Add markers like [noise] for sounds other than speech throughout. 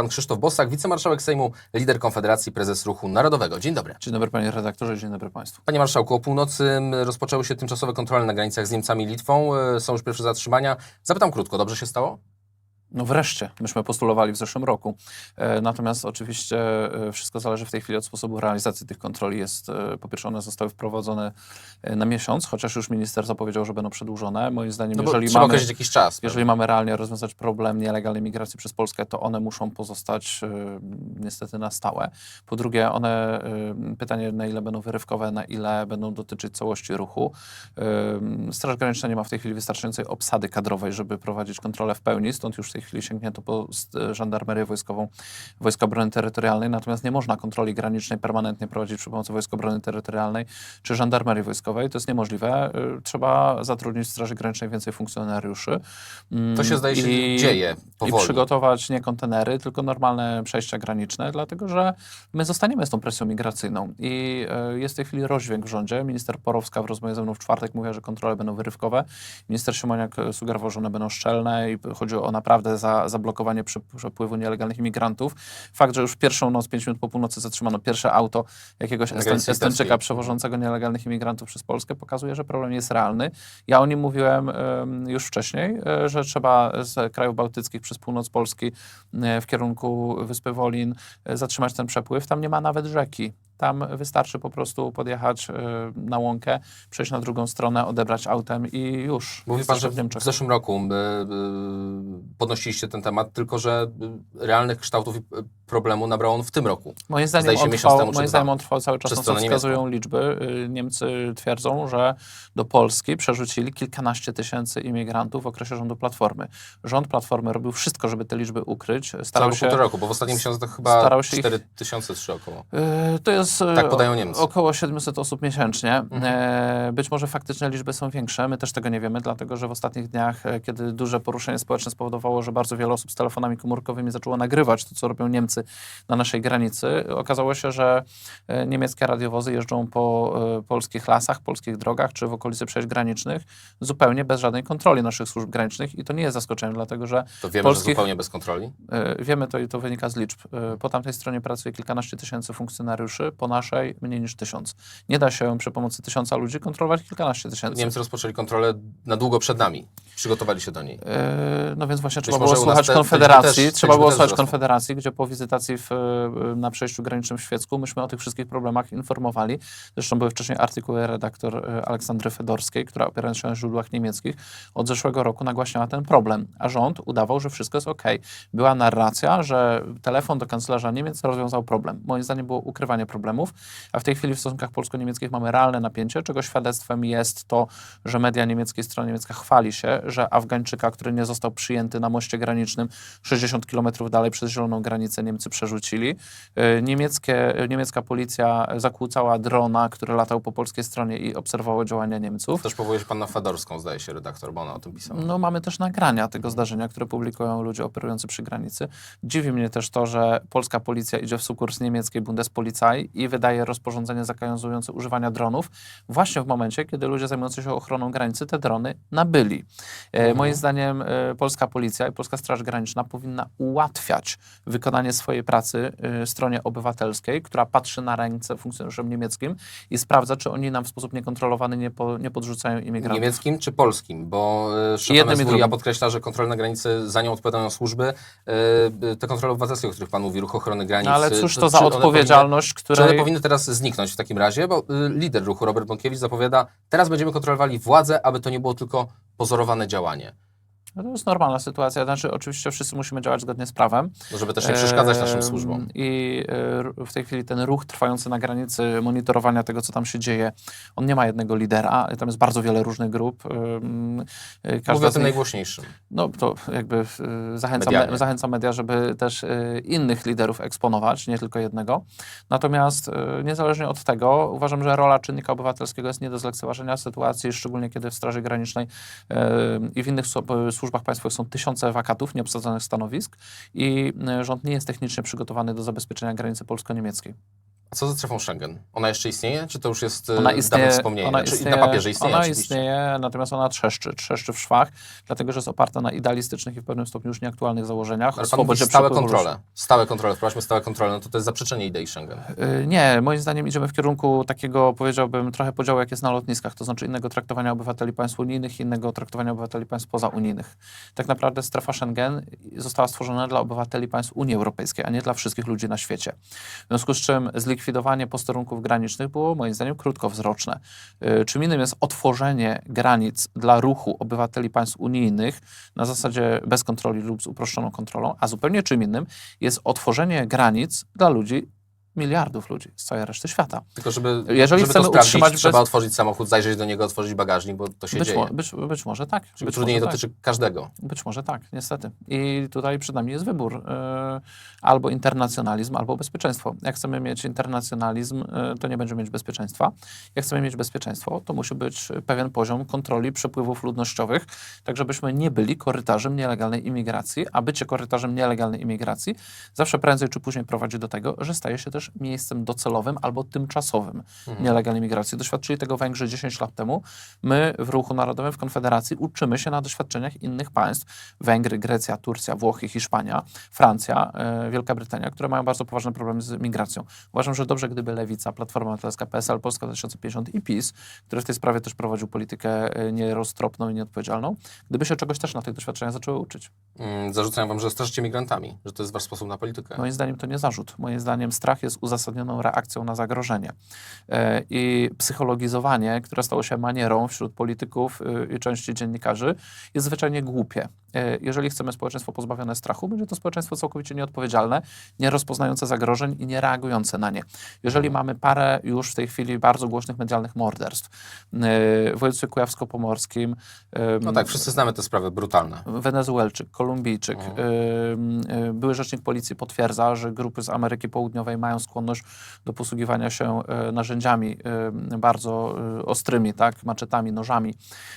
pan Krzysztof Bosak, wicemarszałek Sejmu, lider Konfederacji, prezes Ruchu Narodowego. Dzień dobry. Dzień dobry panie redaktorze, dzień dobry państwu. Panie marszałku, o północy m, rozpoczęły się tymczasowe kontrole na granicach z Niemcami i Litwą. E, Są już pierwsze zatrzymania. Zapytam krótko, dobrze się stało? No wreszcie, myśmy postulowali w zeszłym roku. E, natomiast oczywiście e, wszystko zależy w tej chwili od sposobu realizacji tych kontroli. Jest, e, po pierwsze one zostały wprowadzone na miesiąc, chociaż już minister zapowiedział, że będą przedłużone. Moim zdaniem, No jeżeli mamy... jakiś czas. Jeżeli mamy realnie rozwiązać problem nielegalnej migracji przez Polskę, to one muszą pozostać niestety na stałe. Po drugie, one, pytanie na ile będą wyrywkowe, na ile będą dotyczyć całości ruchu. Straż Graniczna nie ma w tej chwili wystarczającej obsady kadrowej, żeby prowadzić kontrolę w pełni, stąd już w tej chwili sięgnięto po żandarmerię wojskową, Wojska Obrony Terytorialnej, natomiast nie można kontroli granicznej permanentnie prowadzić przy pomocy Wojsk Obrony Terytorialnej czy żandarmerii wojskowej. To jest niemożliwe. Y, Trzeba zatrudnić w Straży Granicznej więcej funkcjonariuszy. Mm, To się zdaje się i- dzieje I powoli. przygotować nie kontenery, tylko normalne przejścia graniczne, dlatego że my zostaniemy z tą presją migracyjną. I e, jest w tej chwili rozdźwięk w rządzie. Minister Porowska w rozmowie ze mną w czwartek mówiła, że kontrole będą wyrywkowe. Minister Siemoniak e, sugerował, że one będą szczelne i chodzi o naprawdę za, zablokowanie przepływu nielegalnych imigrantów. Fakt, że już pierwszą noc, pięć minut po północy zatrzymano pierwsze auto jakiegoś Estoń, Estończyka przewożącego nielegalnych imigrantów przez Polskę, pokazuje, że problem jest realny. Ja o nim mówiłem em, już wcześniej, e, że trzeba z krajów bałtyckich przez północ Polski e, w kierunku Wyspy Wolin e, zatrzymać ten przepływ. Tam nie ma nawet rzeki. Tam wystarczy po prostu podjechać e, na łąkę, przejść na drugą stronę, odebrać autem i już. Mówi pan, że w Niemczech. w zeszłym roku y, y, podnosiliście ten temat, tylko że y, realnych kształtów i y, problemu nabrał on w tym roku. Moim Zdaje zdaniem, się on trwał, temu moim zdaniem on trwał cały czas, na co wskazują liczby. Y, Niemcy twierdzą, że do Polski przerzucili kilkanaście tysięcy imigrantów w okresie rządu Platformy. Rząd Platformy robił wszystko, żeby te liczby ukryć. Starał Starał się... półtora roku, bo w ostatnim miesiącu to chyba starał się ich- 4 tysiące trzy około. Y, To jest y, Tak podają Niemcy. około 700 osób miesięcznie. Mhm. E, Być może faktyczne liczby są większe, my też tego nie wiemy, dlatego że w ostatnich dniach, e, kiedy duże poruszenie społeczne spowodowało, że bardzo wiele osób z telefonami komórkowymi zaczęło nagrywać to, co robią Niemcy na naszej granicy, okazało się, że e, niemieckie radiowozy jeżdżą po polskich lasach, polskich drogach czy w okolicy przejść granicznych zupełnie bez żadnej kontroli naszych służb granicznych i to nie jest zaskoczeniem, dlatego że To wiemy, polskich- że zupełnie bez kontroli. Wiemy to i to wynika z liczb. Po tamtej stronie pracuje kilkanaście tysięcy funkcjonariuszy, po naszej mniej niż tysiąc. Nie da się przy pomocy tysiąca ludzi kontrolować kilkanaście tysięcy. Niemcy rozpoczęli kontrolę na długo przed nami. Przygotowali się do niej. E, No więc właśnie trzeba było słuchać te- Konfederacji, też- te trzeba było słuchać. Konfederacji, gdzie po wizytacji w, na przejściu granicznym w Świecku myśmy o tych wszystkich problemach informowali. Zresztą były wcześniej artykuły redaktor e, Aleksandry Fedorskiej, która opierając się na źródłach niemieckich od zeszłego roku nagłaśniała ten problem, a rząd udawał, że wszystko jest ok. Była narracja, że telefon do kanclerza Niemiec rozwiązał problem. Moim zdaniem było ukrywanie problemów, a w tej chwili w stosunkach polsko-niemieckich mamy realne napięcie, czego świadectwem jest to, że media niemieckie, strona niemiecka chwali się, że Afgańczyka, który nie został przyjęty na moście granicznym 60 kilometrów dalej przez zieloną granicę Niemcy przerzucili. E, Niemieckie, niemiecka policja zakłócała drona, który latał po polskiej stronie i obserwował działania Niemców. Też powołuje się pan na Fedorską, zdaje się, redaktor, bo ona o tym pisała. No, mamy też nagrania tego zdarzenia, które publikują ludzie operujący przy granicy. Dziwi mnie też to, że polska policja idzie w sukurs niemieckiej Bundespolizei i wydaje rozporządzenie zakazujące używania dronów właśnie w momencie, kiedy ludzie zajmujący się ochroną granicy te drony nabyli. E, Mhm. Moim zdaniem e, polska policja i polska Straż Graniczna powinna ułatwiać wykonanie swojej pracy e, stronie obywatelskiej, która patrzy na ręce funkcjonariuszom niemieckim i sprawdza, czy oni nam w sposób niekontrolowany nie, po, nie podrzucają imigrantów. Niemieckim czy polskim? Bo szef Jednym i MSWiA drugim. podkreśla, że kontrole na granicy za nią odpowiadają służby. Te kontrole obywatelskie, o których pan mówi, ruch ochrony granic. No ale cóż to to za odpowiedzialność, Powinny, czy one powinny teraz zniknąć w takim razie? Bo y, lider ruchu Robert Bąkiewicz zapowiada, teraz będziemy kontrolowali władzę, aby to nie było tylko pozorowane działanie. No to jest normalna sytuacja. Znaczy, oczywiście wszyscy musimy działać zgodnie z prawem. No, żeby też nie przeszkadzać naszym służbom. I e, w tej chwili ten ruch trwający na granicy, monitorowania tego, co tam się dzieje, on nie ma jednego lidera. Tam jest bardzo wiele różnych grup. E, Mówię Każda o z tym najgłośniejszym. no to jakby e, zachęcam, me, zachęcam media, żeby też innych liderów eksponować, nie tylko jednego. Natomiast niezależnie od tego, uważam, że rola czynnika obywatelskiego jest nie do zlekceważenia sytuacji, szczególnie kiedy w Straży Granicznej i w innych słu- służbach państwowych są tysiące wakatów, nieobsadzonych stanowisk i e, rząd nie jest technicznie przygotowany do zabezpieczenia granicy polsko-niemieckiej. A co ze strefą Schengen? Ona jeszcze istnieje, czy to już jest e, Ona istnieje, dawne wspomnienie? ona istnieje, na papierze istnieje ona oczywiście. istnieje, natomiast ona trzeszczy, trzeszczy w szwach, dlatego że jest oparta na idealistycznych i w pewnym stopniu już nieaktualnych założeniach. Ale pan stałe kontrole. Stałe kontrole, wprowadźmy stałe kontrole, no to to jest zaprzeczenie idei Schengen. Y, Nie, moim zdaniem idziemy w kierunku takiego, powiedziałbym, trochę podziału, jak jest na lotniskach, to znaczy innego traktowania obywateli państw unijnych, innego traktowania obywateli państw pozaunijnych. Tak naprawdę strefa Schengen została stworzona dla obywateli państw Unii Europejskiej, a nie dla wszystkich ludzi na świecie. W związku z czym zlikwidowanie posterunków granicznych było moim zdaniem krótkowzroczne. Y, Czym innym jest otworzenie granic dla ruchu obywateli państw unijnych na zasadzie bez kontroli lub z uproszczoną kontrolą, a zupełnie czym innym jest otworzenie granic dla ludzi, miliardów ludzi z całej reszty świata. Tylko żeby, Jeżeli żeby chcemy to utrzymać trzeba bez- otworzyć samochód, zajrzeć do niego, otworzyć bagażnik, bo to się Być, dzieje. mo, być, być może tak. Czyli być może tak. dotyczy każdego. Być może tak, niestety. I tutaj przed nami jest wybór. y, albo internacjonalizm, albo bezpieczeństwo. Jak chcemy mieć internacjonalizm, y, to nie będziemy mieć bezpieczeństwa. Jak chcemy mieć bezpieczeństwo, to musi być pewien poziom kontroli przepływów ludnościowych, tak żebyśmy nie byli korytarzem nielegalnej imigracji, a bycie korytarzem nielegalnej imigracji zawsze prędzej czy później prowadzi do tego, że staje się też miejscem docelowym albo tymczasowym Mhm. nielegalnej imigracji. Doświadczyli tego Węgrzy 10 lat temu. My w Ruchu Narodowym, w Konfederacji uczymy się na doświadczeniach innych państw. Węgry, Grecja, Turcja, Włochy, Hiszpania, Francja, e, Wielka Brytania, które mają bardzo poważne problemy z migracją. Uważam, że dobrze, gdyby Lewica, Platforma Obywatelska, PSL, Polska 2050 i PiS, który w tej sprawie też prowadził politykę e, nieroztropną i nieodpowiedzialną, gdyby się czegoś też na tych doświadczeniach zaczęły uczyć. Mm, Zarzucają wam, że straszycie migrantami, że to jest wasz sposób na politykę. Moim zdaniem to nie zarzut. Moim zdaniem strach jest uzasadnioną reakcją na zagrożenie. E, I psychologizowanie, które stało się manierą wśród polityków y, i części dziennikarzy, jest zwyczajnie głupie. E, Jeżeli chcemy społeczeństwo pozbawione strachu, będzie to społeczeństwo całkowicie nieodpowiedzialne, nie rozpoznające zagrożeń i nie reagujące na nie. Jeżeli mamy parę już w tej chwili bardzo głośnych medialnych morderstw e, w województwie kujawsko-pomorskim, No tak, wszyscy znamy te sprawy brutalne. Wenezuelczyk, Kolumbijczyk, Mhm. y, były rzecznik policji potwierdza, że grupy z Ameryki Południowej mają skłonność do posługiwania się narzędziami bardzo ostrymi, tak, maczetami, nożami,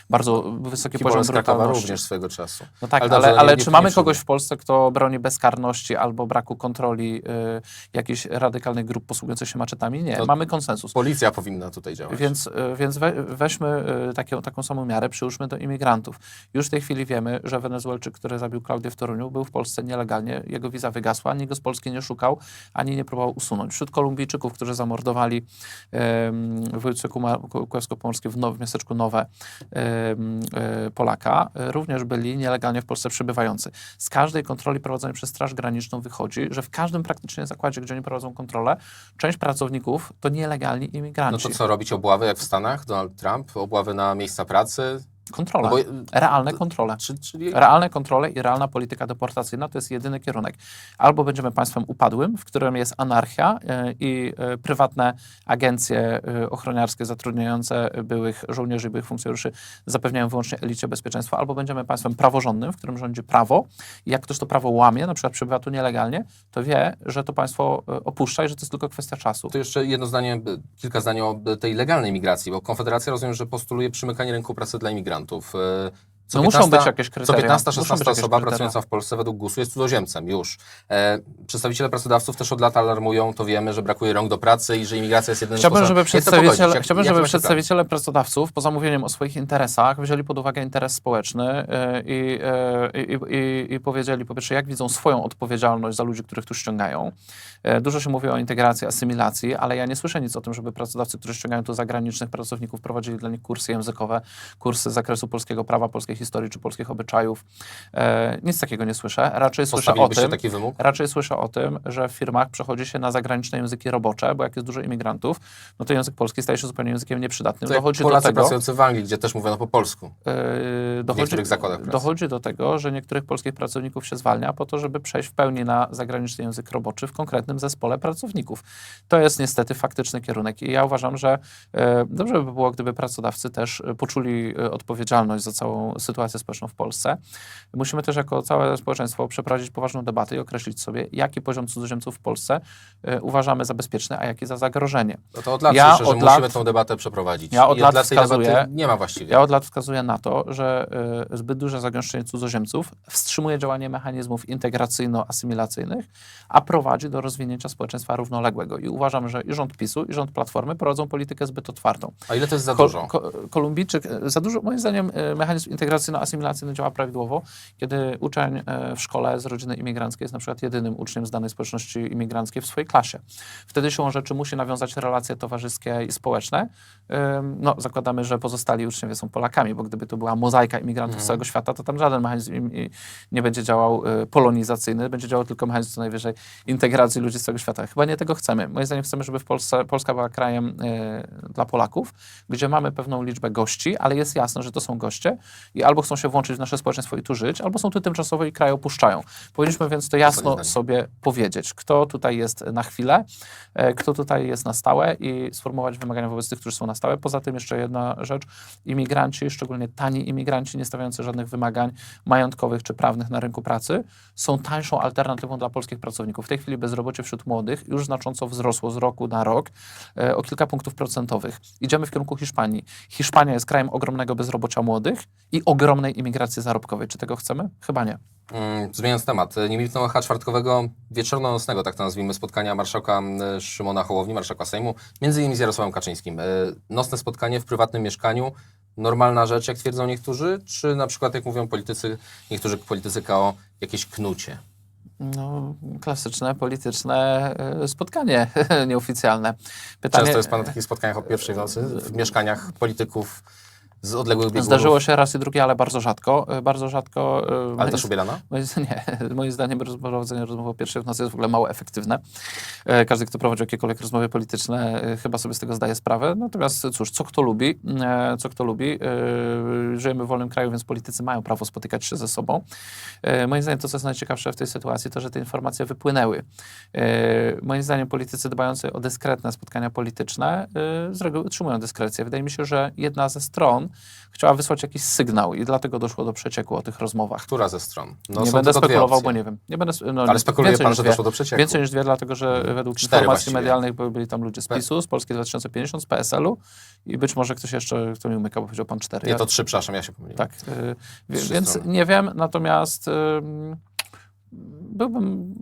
bardzo wysoki poziom brutalności. również swego czasu. No tak, Ale ale, dobrze, ale, nie- czy mamy kogoś w Polsce, kto broni bezkarności albo braku kontroli y, jakichś radykalnych grup posługujących się maczetami? Nie, To- mamy konsensus. Policja powinna tutaj działać. Więc, y, więc we, weźmy y, takie, taką samą miarę, przyłóżmy do imigrantów. Już w tej chwili wiemy, że Wenezuelczyk, który zabił Klaudię w Toruniu, był w Polsce nielegalnie, jego wiza wygasła, ani go z Polski nie szukał, ani nie próbował usunąć. Wśród Kolumbijczyków, którzy zamordowali em, w województwie kujawsko-pomorskim w, now, w miasteczku Nowe em, e, Polaka, również byli nielegalnie w Polsce przybywający. Z każdej kontroli prowadzonej przez Straż Graniczną wychodzi, że w każdym praktycznie zakładzie, gdzie oni prowadzą kontrolę, część pracowników to nielegalni No imigranci. to co, robić obławy jak w Stanach, Donald Trump? Obławy na miejsca pracy? Kontrole. No bo, Realne kontrole. czy, czyli Realne kontrole i realna polityka deportacyjna to jest jedyny kierunek. Albo będziemy państwem upadłym, w którym jest anarchia e, i e, prywatne agencje ochroniarskie zatrudniające byłych żołnierzy i byłych funkcjonariuszy zapewniają wyłącznie elicie bezpieczeństwa, albo będziemy państwem praworządnym, w którym rządzi prawo i jak ktoś to prawo łamie, na przykład przebywa tu nielegalnie, to wie, że to państwo opuszcza i że to jest tylko kwestia czasu. To jeszcze jedno zdanie, kilka zdań o tej legalnej migracji, bo Konfederacja rozumiem, że postuluje przymykanie rynku pracy dla imigrantów. E, Co No muszą 15 być jakieś Co kryteria. 15, Muszą być 16 jakieś osoba kryteria. pracująca w Polsce według GUS-u jest cudzoziemcem już. E, przedstawiciele pracodawców też od lat alarmują, to wiemy, że brakuje rąk do pracy i że imigracja jest jedynym Chciałbym, sposobem. żeby przedstawiciele, Jak- chciałbym, żeby przedstawiciele pracodawców poza mówieniem o swoich interesach wzięli pod uwagę interes społeczny e, i, e, i, i, i powiedzieli po pierwsze, jak widzą swoją odpowiedzialność za ludzi, których tu ściągają. E, Dużo się mówi o integracji, asymilacji, ale ja nie słyszę nic o tym, żeby pracodawcy, którzy ściągają tu zagranicznych pracowników, prowadzili dla nich kursy językowe, kursy z zakresu polskiego prawa, polskiej historii czy polskich obyczajów. E, Nic takiego nie słyszę. Raczej słyszę o tym, taki wymóg? Raczej słyszę o tym, że w firmach przechodzi się na zagraniczne języki robocze, bo jak jest dużo imigrantów, no to język polski staje się zupełnie językiem nieprzydatnym. To Dochodzi do Polacy tego, pracujący w Anglii, gdzie też mówiono po polsku. yy, dochodzi, niektórych zakładach pracy. dochodzi do tego, że niektórych polskich pracowników się zwalnia po to, żeby przejść w pełni na zagraniczny język roboczy w konkretnym zespole pracowników. To jest niestety faktyczny kierunek i ja uważam, że e, dobrze by było, gdyby pracodawcy też e, poczuli e, odpowiedzialność za całą sytuację społeczną w Polsce. Musimy też jako całe społeczeństwo przeprowadzić poważną debatę i określić sobie, jaki poziom cudzoziemców w Polsce e, uważamy za bezpieczny, a jaki za zagrożenie. No to od lat Ja słyszę, że od musimy lat- tą debatę przeprowadzić. Ja od I lat lat wskazuję- nie ma właściwie. Ja od lat wskazuję na to, że e, zbyt duże zagęszczenie cudzoziemców wstrzymuje działanie mechanizmów integracyjno-asymilacyjnych, a prowadzi do rozwinięcia społeczeństwa równoległego. I uważam, że i rząd PiSu, i rząd Platformy prowadzą politykę zbyt otwartą. A ile to jest za dużo? ko- Kolumbijczyk, za dużo, moim zdaniem, e, mechanizm integracyjno-asymilacyjny działa prawidłowo, kiedy uczeń e, w szkole z rodziny imigranckiej jest na przykład jedynym uczniem z danej społeczności imigranckiej w swojej klasie. Wtedy siłą rzeczy musi nawiązać relacje towarzyskie i społeczne. No, zakładamy, że pozostali uczniowie są Polakami, bo gdyby to była mozaika imigrantów z całego świata, to tam żaden mechanizm nie będzie działał y, polonizacyjny, będzie działał tylko mechanizm co najwyżej integracji ludzi z całego świata. Chyba nie tego chcemy. Moim zdaniem chcemy, żeby w Polsce, Polska była krajem y, dla Polaków, gdzie mamy pewną liczbę gości, ale jest jasne, że to są goście i albo chcą się włączyć w nasze społeczeństwo i tu żyć, albo są tu tymczasowo i kraj opuszczają. Powinniśmy więc to jasno sobie powiedzieć, kto tutaj jest na chwilę, e, kto tutaj jest na stałe i sformułować wymagania wobec tych, którzy są na stałe. Poza tym jeszcze jedna rzecz, imigranci, szczególnie tani imigranci, nie stawiający żadnych wymagań majątkowych czy prawnych na rynku pracy, są tańszą alternatywą dla polskich pracowników. W tej chwili bezrobocie wśród młodych już znacząco wzrosło z roku na rok e, o kilka punktów procentowych. Idziemy w kierunku Hiszpanii. Hiszpania jest krajem ogromnego bezrobocia młodych i ogromnej imigracji zarobkowej. Czy tego chcemy? Chyba nie. Mm, Zmieniając temat, nie milknęło chyba czwartkowego wieczorno-nocnego, tak to nazwijmy, spotkania marszałka Szymona Hołowni, marszałka Sejmu, między innymi z Jarosławem Kaczyńskim. E, Nocne spotkanie w prywatnym mieszkaniu, normalna rzecz, jak twierdzą niektórzy, czy na przykład, jak mówią politycy, niektórzy politycy KO, jakieś knucie? No, klasyczne, polityczne e, spotkanie [laughs] nieoficjalne. Pytanie, Często jest Pan na takich spotkaniach o pierwszej nocy, w mieszkaniach polityków z odległych biegunów, Zdarzyło się raz i drugie, ale bardzo rzadko. E, Bardzo rzadko. e, ale też u Bielana? [laughs] Moim, nie, [laughs] moim zdaniem prowadzenie rozmowy o pierwszej w nocy jest w ogóle mało efektywne. E, Każdy, kto prowadzi jakiekolwiek rozmowy polityczne, chyba sobie z tego zdaje sprawę. Natomiast cóż, co kto lubi, co kto lubi. Żyjemy w wolnym kraju, więc politycy mają prawo spotykać się ze sobą. Moim zdaniem to, co jest najciekawsze w tej sytuacji, to, że te informacje wypłynęły. Moim zdaniem politycy dbający o dyskretne spotkania polityczne z reguły utrzymują dyskrecję. Wydaje mi się, że jedna ze stron chciała wysłać jakiś sygnał i dlatego doszło do przecieku o tych rozmowach. Która ze stron? No, nie będę spekulował, bo nie wiem. Nie będę, no, Ale spekuluje Pan, że dwie. doszło do przecieku? Więcej niż dwie, dlatego że według Cztery informacji właściwie. medialnych byli tam ludzie z PiSu, z Polski 2050, z PSL-u i być może ktoś jeszcze, kto mi umyka, bo powiedział pan cztery. Nie, to trzy, przepraszam, ja się pomyliłem. tak, y, więc strony. nie wiem, natomiast ym, byłbym,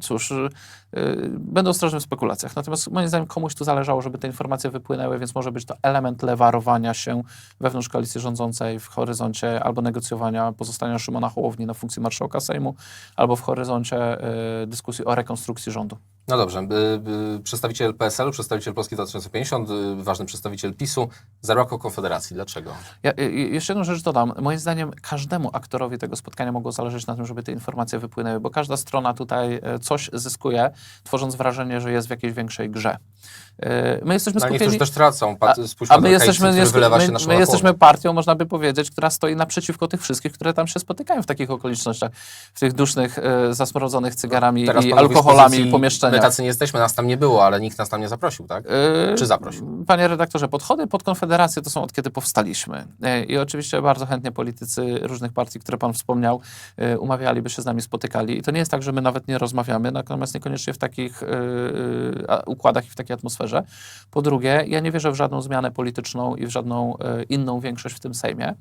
cóż, y, y, będę ostrożny w spekulacjach. Natomiast moim zdaniem komuś tu zależało, żeby te informacje wypłynęły, więc może być to element lewarowania się wewnątrz koalicji rządzącej w horyzoncie albo negocjowania pozostania Szymona Hołowni na funkcji marszałka Sejmu, albo w horyzoncie y, dyskusji o rekonstrukcji rządu. No dobrze, y, y, przedstawiciel PSL-u, przedstawiciel Polski 2050, y, ważny przedstawiciel PiSu, zarłał Konfederacji. Dlaczego? Ja, jeszcze jedną rzecz dodam. Moim zdaniem każdemu aktorowi tego spotkania mogło zależeć na tym, żeby te informacje wypłynęły, bo każda strona tutaj coś zyskuje, tworząc wrażenie, że jest w jakiejś większej grze. E, My jesteśmy No, skupieni... niektórzy też tracą. A my jesteśmy, się my, my jesteśmy partią, można by powiedzieć, która stoi naprzeciwko tych wszystkich, które tam się spotykają w takich okolicznościach, w tych dusznych, e, zasmrodzonych cygarami Teraz i alkoholami pozycji, pomieszczeniach. My tacy nie jesteśmy, nas tam nie było, ale nikt nas tam nie zaprosił, tak? Yy, Czy zaprosił? Panie redaktorze, podchody pod Konfederację to są od kiedy powstaliśmy. I oczywiście bardzo chętnie politycy różnych partii, które pan wspomniał, umawialiby się z nami, spotykali. I to nie jest tak, że my nawet nie rozmawiamy, natomiast niekoniecznie w takich układach i w takiej atmosferze. Po drugie, ja nie wierzę w żadną zmianę polityczną i w żadną yy, inną większość w tym Sejmie.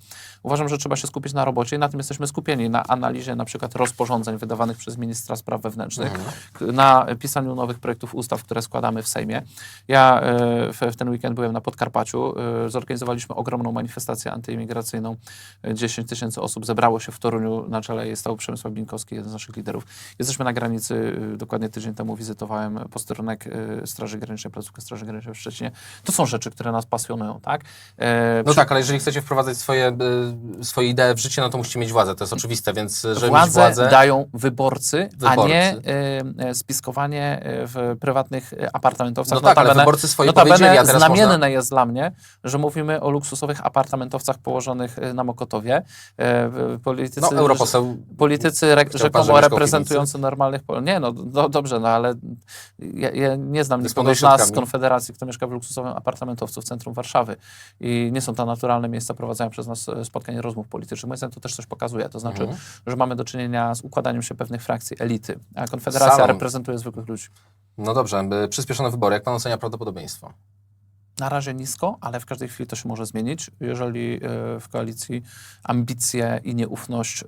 Uważam, że trzeba się skupić na robocie i na tym jesteśmy skupieni, na analizie na przykład rozporządzeń wydawanych przez ministra spraw wewnętrznych, k- na pisaniu nowych projektów ustaw, które składamy w Sejmie. Ja e, w, ten weekend byłem na Podkarpaciu. e, Zorganizowaliśmy ogromną manifestację antyimigracyjną. E, 10 tysięcy osób zebrało się w Toruniu. Na czele jest stał Przemysław Binkowski, jeden z naszych liderów. Jesteśmy na granicy. e, Dokładnie tydzień temu wizytowałem posterunek e, Straży Granicznej, placówkę Straży Granicznej w Szczecinie. To są rzeczy, które nas pasjonują, tak? E, No przy- tak, ale jeżeli chcecie wprowadzać swoje, y, swoje idee w życie, no to musicie mieć władzę. To jest oczywiste, więc żeby mieć Władzę władzę... dają wyborcy, a Wyborcy. nie e, e, spiskowanie e, w prywatnych e, apartamentowcach. No tak, ale wyborcy swoje Notabene powiedzieli, a teraz znamienne można... jest dla mnie, że mówimy o luksusowych apartamentowcach położonych na Mokotowie. E, Politycy, No europoseł... politycy re, rzekomo reprezentujący normalnych... Pol- nie, no do, dobrze, no ale ja, ja nie znam nikogo z nas. Konfederacji, kto mieszka w luksusowym apartamentowcu w centrum Warszawy i nie są to naturalne miejsca prowadzenia przez nas e, spotkań i rozmów politycznych. Moim zdaniem to też coś pokazuje. To znaczy, Mhm. że mamy do czynienia z układaniem się pewnych frakcji elity, a Konfederacja reprezentuje zwykłych ludzi. No dobrze, by przyspieszone wybory. Jak pan ocenia prawdopodobieństwo? Na razie nisko, ale w każdej chwili to się może zmienić, jeżeli e, w koalicji ambicje i nieufność e,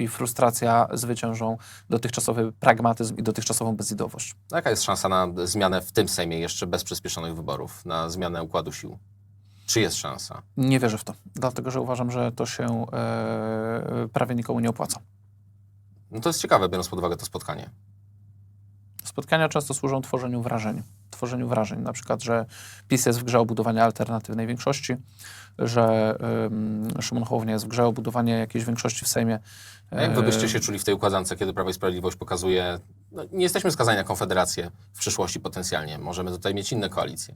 i frustracja zwyciężą dotychczasowy pragmatyzm i dotychczasową bezidowość. Jaka jest szansa na zmianę w tym Sejmie jeszcze bez przyspieszonych wyborów, na zmianę układu sił? Czy jest szansa? Nie wierzę w to, dlatego że uważam, że to się e, prawie nikomu nie opłaca. No to jest ciekawe, biorąc pod uwagę to spotkanie. Spotkania często służą tworzeniu wrażeń. Tworzeniu wrażeń, na przykład, że PiS jest w grze o budowanie alternatywnej większości, że ym, Szymon Hołownia jest w grze o budowanie jakiejś większości w Sejmie. A jak wy E, byście się czuli w tej układance, kiedy Prawo i Sprawiedliwość pokazuje, no, nie jesteśmy skazani na konfederację w przyszłości potencjalnie, możemy tutaj mieć inne koalicje.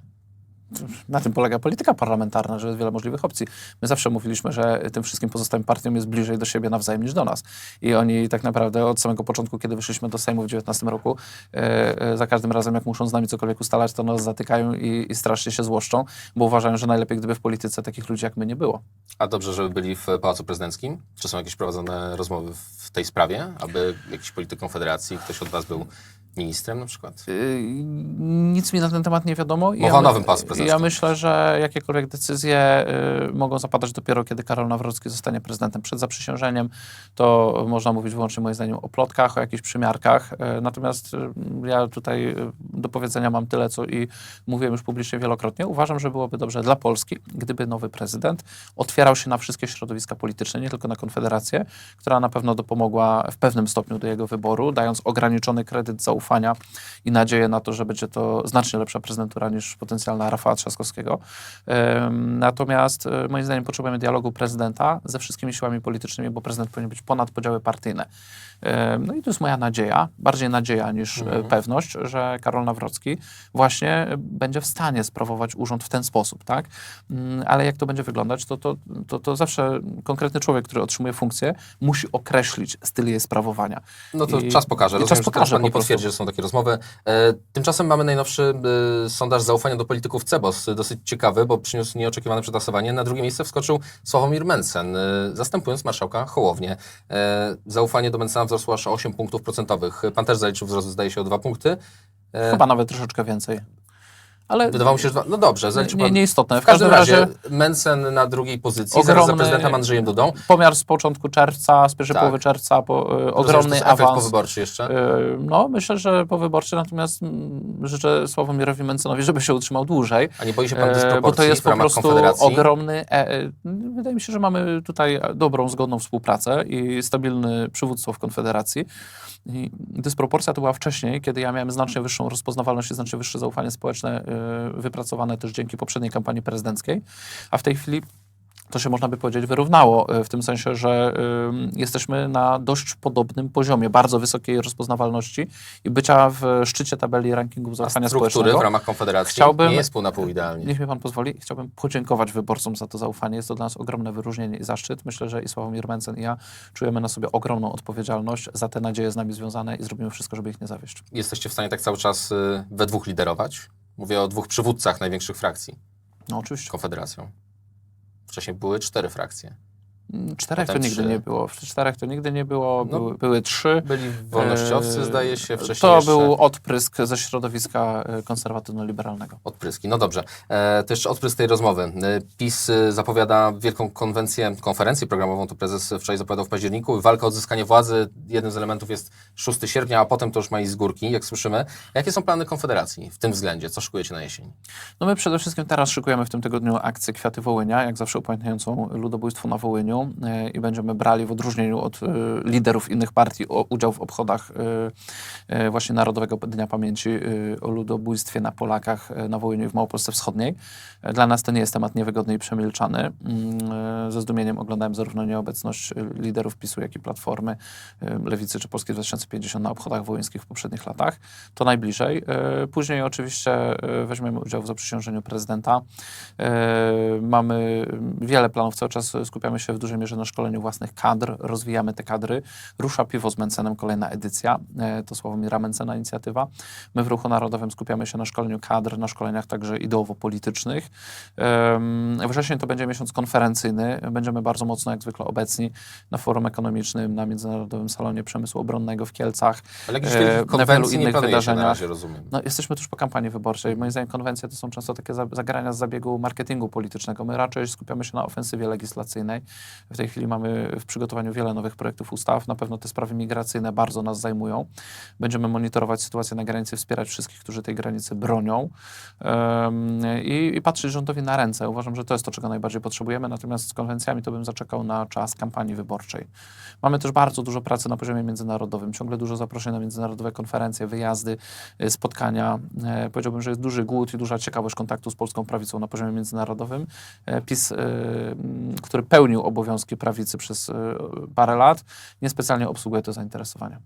Na tym polega polityka parlamentarna, że jest wiele możliwych opcji. My zawsze mówiliśmy, że tym wszystkim pozostałym partiom jest bliżej do siebie nawzajem niż do nas. I oni tak naprawdę od samego początku, kiedy wyszliśmy do Sejmu w 2019 roku, e, e, za każdym razem, jak muszą z nami cokolwiek ustalać, to nas zatykają i, i strasznie się złoszczą, bo uważają, że najlepiej, gdyby w polityce takich ludzi jak my nie było. A dobrze, żeby byli w Pałacu Prezydenckim? Czy są jakieś prowadzone rozmowy w tej sprawie, aby jakiś polityk Konfederacji, ktoś od was był ministrem na przykład? Yy, Nic mi na ten temat nie wiadomo. Mowa o my- nowym pałacu prezydenckim. Ja myślę, że jakiekolwiek decyzje y, mogą zapadać dopiero, kiedy Karol Nawrocki zostanie prezydentem. Przed zaprzysiężeniem to można mówić wyłącznie moim zdaniem o plotkach, o jakichś przymiarkach. Y, natomiast y, ja tutaj y, do powiedzenia mam tyle, co i mówiłem już publicznie wielokrotnie. Uważam, że byłoby dobrze dla Polski, gdyby nowy prezydent otwierał się na wszystkie środowiska polityczne, nie tylko na Konfederację, która na pewno dopomogła w pewnym stopniu do jego wyboru, dając ograniczony kredyt zaufania i nadzieję na to, że będzie to znacznie lepsza prezydentura niż potencjalna Rafała Trzaskowskiego. Natomiast e, moim zdaniem potrzebujemy dialogu prezydenta ze wszystkimi siłami politycznymi, bo prezydent powinien być ponad podziały partyjne. No i to jest moja nadzieja, bardziej nadzieja niż e, Mhm. pewność, że Karol Nawrocki właśnie e, będzie w stanie sprawować urząd w ten sposób, tak? Mm, Ale jak to będzie wyglądać, to, to, to, to zawsze konkretny człowiek, który otrzymuje funkcję, musi określić styl jej sprawowania. No to I- czas pokaże. Rozumiem, czas pokaże pan nie po prostu. potwierdzi, są takie rozmowy. E, tymczasem mamy najnowszy e, sondaż zaufania do polityków CEBOS. Dosyć ciekawy, bo przyniósł nieoczekiwane przetasowanie. Na drugie miejsce wskoczył Sławomir Mencen, e, zastępując marszałka Hołownię. Zaufanie do Mencena wzrosło aż o 8 punktów procentowych. Pan też zaliczył wzrost, zdaje się, o 2 punkty. Chyba nawet troszeczkę więcej. Ale Wydawało mi się, że... No dobrze, zaliczył nie, pan... nieistotne. W każdym razie, razie Mencen na drugiej pozycji, zaraz za prezydentem Andrzejem Dudą. pomiar z początku czerwca, z pierwszej Tak. połowy czerwca, po, to ogromny efekt awans. powyborczy jeszcze. E, No, myślę, że powyborczy, natomiast mm, życzę Sławomirowi Mencenowi, żeby się utrzymał dłużej. A nie boi się pan dysproporcji Bo to jest w po prostu ogromny. e, e, Wydaje mi się, że mamy tutaj dobrą, zgodną współpracę i stabilne przywództwo w Konfederacji. I dysproporcja to była wcześniej, kiedy ja miałem znacznie wyższą rozpoznawalność i znacznie wyższe zaufanie społeczne, e, wypracowane też dzięki poprzedniej kampanii prezydenckiej. A w tej chwili to się można by powiedzieć wyrównało, e, w tym sensie, że ym, jesteśmy na dość podobnym poziomie, bardzo wysokiej rozpoznawalności i bycia w szczycie tabeli rankingów A zaufania społecznego. w ramach Konfederacji Chciałbym- nie jest pół na pół idealnie. Niech mi pan pozwoli, chciałbym podziękować wyborcom za to zaufanie. Jest to dla nas ogromne wyróżnienie i zaszczyt. Myślę, że i Sławomir Mencen i ja czujemy na sobie ogromną odpowiedzialność za te nadzieje z nami związane i zrobimy wszystko, żeby ich nie zawieść. Jesteście w stanie tak cały czas y, we dwóch liderować? Mówię o dwóch przywódcach największych frakcji No oczywiście. Konfederacją. Wcześniej były cztery frakcje. Czterech to nigdy trzy. nie było. W czterech to nigdy nie było. No, Były, były trzy. Byli wolnościowcy, Eee, zdaje się, wcześniej To jeszcze był odprysk ze środowiska e, konserwatywno-liberalnego. odpryski. No dobrze, e, to jeszcze odprysk tej rozmowy. E, PiS zapowiada wielką konwencję, konferencję programową, to prezes wczoraj zapowiadał w październiku. Walka o odzyskanie władzy, jeden z elementów jest 6 sierpnia, a potem to już ma iść z górki, jak słyszymy. Jakie są plany Konfederacji w tym względzie? Co szykujecie na jesień? No my przede wszystkim teraz szykujemy w tym tygodniu akcję Kwiaty Wołynia, jak zawsze upamiętniającą ludobójstwo na Wołyniu e, i będziemy brali w odróżnieniu od e, liderów innych partii udział w obchodach e, właśnie Narodowego Dnia Pamięci o ludobójstwie na Polakach na Wołyniu i w Małopolsce Wschodniej. Dla nas to nie jest temat niewygodny i przemilczany. Mm, Ze zdumieniem oglądałem zarówno nieobecność liderów PiSu, jak i Platformy, Lewicy czy Polski 2050 na obchodach wołyńskich w poprzednich latach. To najbliżej. Później oczywiście weźmiemy udział w zaprzysiężeniu prezydenta. Mamy wiele planów, cały czas skupiamy się w dużej dużej mierze na szkoleniu własnych kadr, rozwijamy te kadry. Rusza Piwo z Mencenem, kolejna edycja, e, to Sławomira Mencena inicjatywa. My w Ruchu Narodowym skupiamy się na szkoleniu kadr, na szkoleniach także ideowo-politycznych. Wrzesień to będzie miesiąc konferencyjny. Będziemy bardzo mocno, jak zwykle, obecni na forum ekonomicznym, na Międzynarodowym Salonie Przemysłu Obronnego w Kielcach. Ale e, na wielu innych wydarzeniach. razie, rozumiem. No, jesteśmy tuż po kampanii wyborczej. Moim zdaniem konwencje to są często takie za- zagrania z zabiegu marketingu politycznego. My raczej skupiamy się na ofensywie legislacyjnej. W tej chwili mamy w przygotowaniu wiele nowych projektów ustaw. Na pewno te sprawy migracyjne bardzo nas zajmują. Będziemy monitorować sytuację na granicy, wspierać wszystkich, którzy tej granicy bronią em, i, i patrzeć rządowi na ręce. Uważam, że to jest to, czego najbardziej potrzebujemy. Natomiast z konwencjami to bym zaczekał na czas kampanii wyborczej. Mamy też bardzo dużo pracy na poziomie międzynarodowym, ciągle dużo zaproszeń na międzynarodowe konferencje, wyjazdy, y, spotkania. E, Powiedziałbym, że jest duży głód i duża ciekawość kontaktu z polską prawicą na poziomie międzynarodowym. E, PiS, m, który pełnił obowiązki prawicy przez y, parę lat, niespecjalnie obsługuje to zainteresowanie.